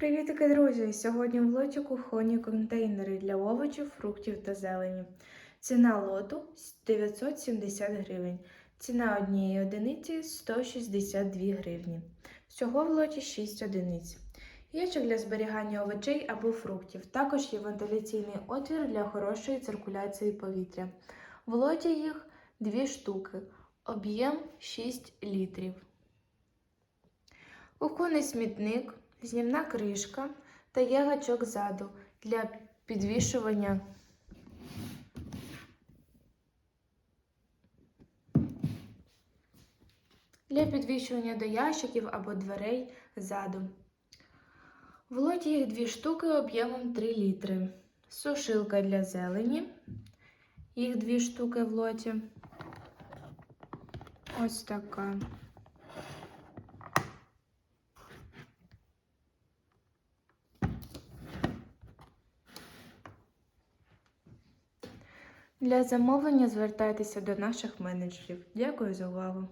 Привітики, друзі! Сьогодні в лоті кухонні контейнери для овочів, фруктів та зелені. Ціна лоту 970 гривень. Ціна однієї одиниці 162 гривні. Всього в лоті 6 одиниць. Ящик для зберігання овочей або фруктів. Також є вентиляційний отвір для хорошої циркуляції повітря. В лоті їх 2 штуки. Об'єм 6 літрів. Кухонний смітник, знімна кришка та є гачок ззаду для підвішування. Для підвішування до ящиків або дверей ззаду. В лоті їх дві штуки об'ємом 3 літри. Сушилка для зелені. Їх дві штуки в лоті. Ось така. Для замовлення звертайтеся до наших менеджерів. Дякую за увагу!